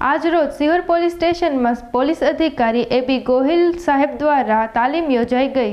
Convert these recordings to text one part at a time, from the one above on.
આજરોજ સિહોર પોલીસ સ્ટેશનમાં પોલીસ અધિકારી એબી ગોહિલ સાહેબ દ્વારા તાલીમ યોજાઈ ગઈ.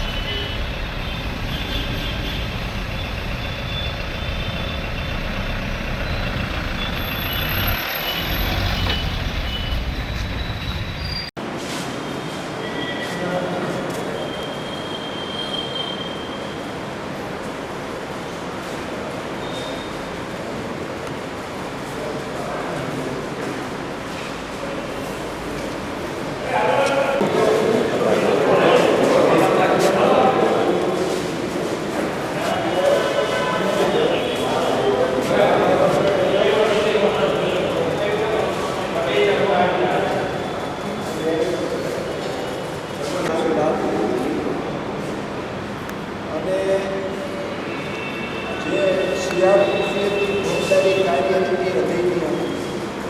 અને જે સીઆરપીએફની ફોજદારી કાર્યની અધિનિયમ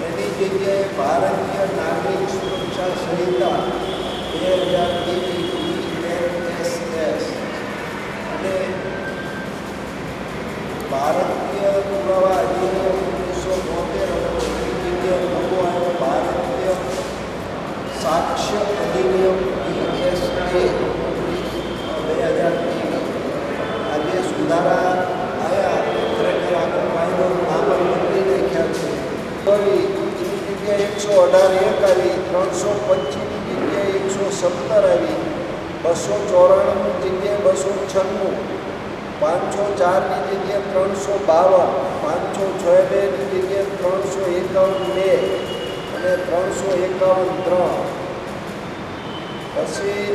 એની જગ્યાએ ભારતીય નાગરિક સુરક્ષા સંહિતા બે હજાર ત્રેવીસ અને ભારતીય પુરાવા અધિનિયમ ઓગણીસો બોતેર અને એની જગ્યાએ નવો આવ્યો ભારતીય સાક્ષ્ય અધિનિયમ બીએસએ બે હજાર આ જે સુધારા આવ્યા એ ખરેખર આગળ કાયદો નામ બદલી નાખ્યા છે ફરી એની જગ્યાએ એકસો અઢાર એક આવી ત્રણસો પચીસની જગ્યાએ એકસો સત્તર આવી બસો ચોરાણુંની જગ્યાએ બસો છન્નું, પાંચસો ચારની જગ્યાએ ત્રણસો બાવન, પાંચસો છોતેરની જગ્યાએ ત્રણસો એકાવન બે અને ત્રણસો એકાવન ત્રણ. પછી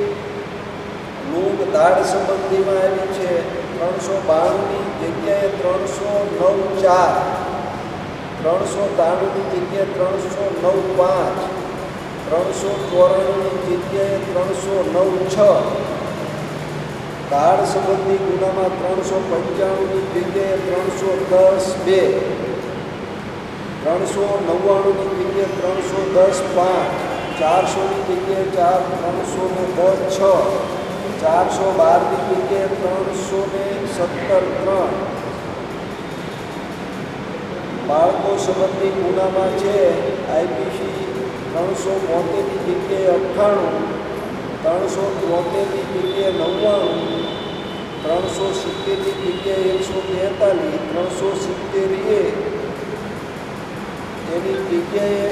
લૂંટ દાળ સંબંધીમાં આવી છે ત્રણસો બાણુંની જગ્યાએ ત્રણસો નવ ચાર. ત્રણસો ત્રાણુંની જગ્યાએ ત્રણસો નવ પાંચ, ત્રણસો ચોરાણુંની જગ્યાએ ત્રણસો નવ છ દાળ સંબંધી ગુનામાં ત્રણસો પંચાણુંની જગ્યાએ ત્રણસો દસ બે, ત્રણસો નવ્વાણુંની જગ્યાએ ત્રણસો દસ પાંચ, ચારસોની જગ્યાએ ચાર, ત્રણસો ને દસ છ, ચારસો બારની જગ્યાએ ત્રણસો ને સત્તર ત્રણ બાળકો સંબંધી ગુનામાં છે આઈપીસી ત્રણસો બોતેરની જગ્યાએ અઠ્ઠાણું, ત્રણસો બોતેરની જગ્યાએ નવ્વાણું, ત્રણસો સિત્તેરની જગ્યાએ એકસો બેતાલીસ, ત્રણસો સિત્તેર એ એની જગ્યાએ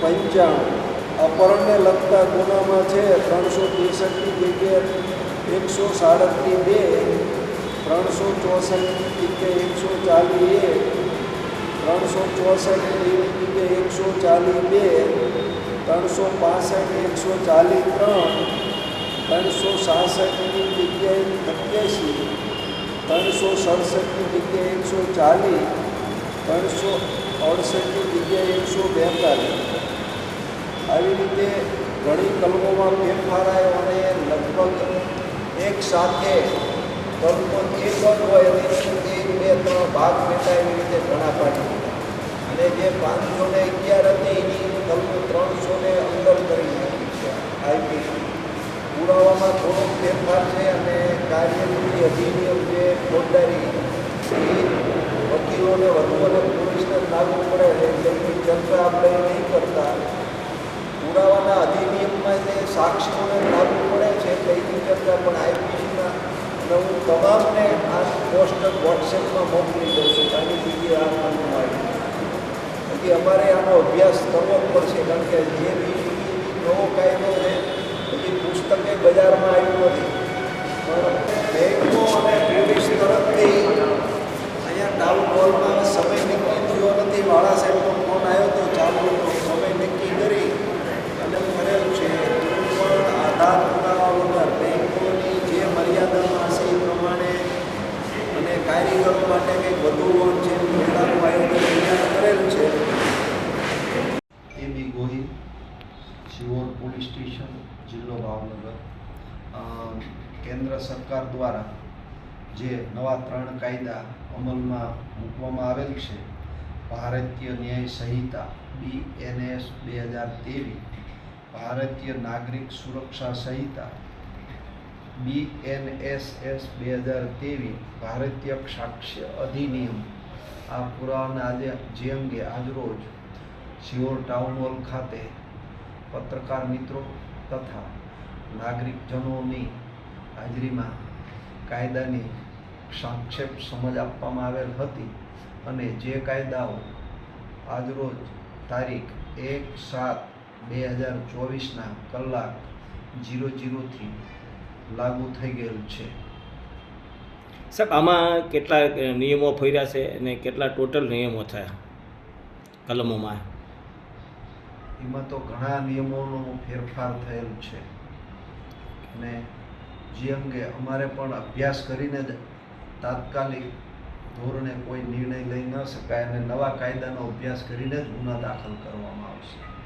પંચાણું. અપહરણને લગતા ગુનામાં છે, ત્રણસો ત્રેસઠની જગ્યાએ એકસો સાડત્રીસ બે, ત્રણસો ચોસઠની જગ્યાએ એકસો ચાલીસ એક ત્રણસો ચોસઠની જગ્યાએ એકસો ચાલીસ બે ત્રણસો પાસઠ એકસો ચાલીસ ત્રણ ત્રણસો સાસઠની જગ્યાએ સત્યાસી ત્રણસો સડસઠની જગ્યાએ એકસો ચાલીસ, ત્રણસો અડસઠની જગ્યાએ એકસો બેતાલીસ. આવી રીતે ઘણી કલમોમાં ફેરફાર આવ્યો અને લગભગ એક સાથે કલમો જે પગ હોય એની એક બે ત્રણ ભાગ બેઠા એવી રીતે ઘણા પાડી અને જે પાંચસો ને અગિયાર હતી એની કલમો ત્રણસો ને અંદર કરી નાખી છે આઈપીસી પુરાવામાં થોડોક ફેરફાર છે અને કાર્યની અધિનિયમ જે ફોજદારી એ વકીલોને વધુ અને પોલીસને લાગુ પડે એટલે ચર્ચા આપણે નહીં કરતા. પુરાવાના અધિનિયમમાં જે સાક્ષીઓને લાગુ પડે છે એટલે એની ચર્ચા પણ આઈપીસીના અને હું તમામને આ પોસ્ટ વોટ્સએપમાં મોકલી દઉં છું. આની જગ્યાએ આ કામમાં આવી હજી અમારે આનો અભ્યાસ કરવો જ પડશે, કારણ કે જે નવો કાયદો છે હજી પુસ્તકે બજારમાં આવ્યું નથી. પણ બેંકો અને પોલીસ તરફથી અહીંયા ટાઉન હોલમાં સમય નીકળી ગયો નથી, વાળા વધુ પોલીસ સ્ટેશન, જિલ્લો ભાવનગર. કેન્દ્ર સરકાર દ્વારા જે નવા ત્રણ કાયદા અમલમાં મૂકવામાં આવેલ છે, ભારતીય ન્યાય સંહિતા બી એન એસ બે હજાર તેવીસ ભારતીય નાગરિક સુરક્ષા સંહિતા બી એન એસ એસ બે હજાર ત્રેવીસ ભારતીય સાક્ષ્ય અધિનિયમ. આ પુરાવાના આજે જે અંગે આજરોજ સિયોર ટાઉન હોલ ખાતે પત્રકાર મિત્રો તથા નાગરિકજનોની હાજરીમાં કાયદાની સંક્ષેપ સમજ આપવામાં આવેલ હતી અને જે કાયદાઓ આજરોજ તારીખ એક સાત બે હજાર ચોવીસના કલાક જીરો જીરોથી લાગુ થઈ ગયેલું છે. સાહેબ આમાં કેટલા નિયમો ફર્યા છે અને કેટલા ટોટલ નિયમો થયા કલમોમાં? એમાં તો ઘણા નિયમોનો ફેરફાર થયેલ છે. અને જે અંગે અમારે પણ અભ્યાસ કરીને જ તાત્કાલિક ધોરણે કોઈ નિર્ણય લઈ ન શકાય અને નવા કાયદાનો અભ્યાસ કરીને જ ગુના દાખલ કરવામાં આવશે.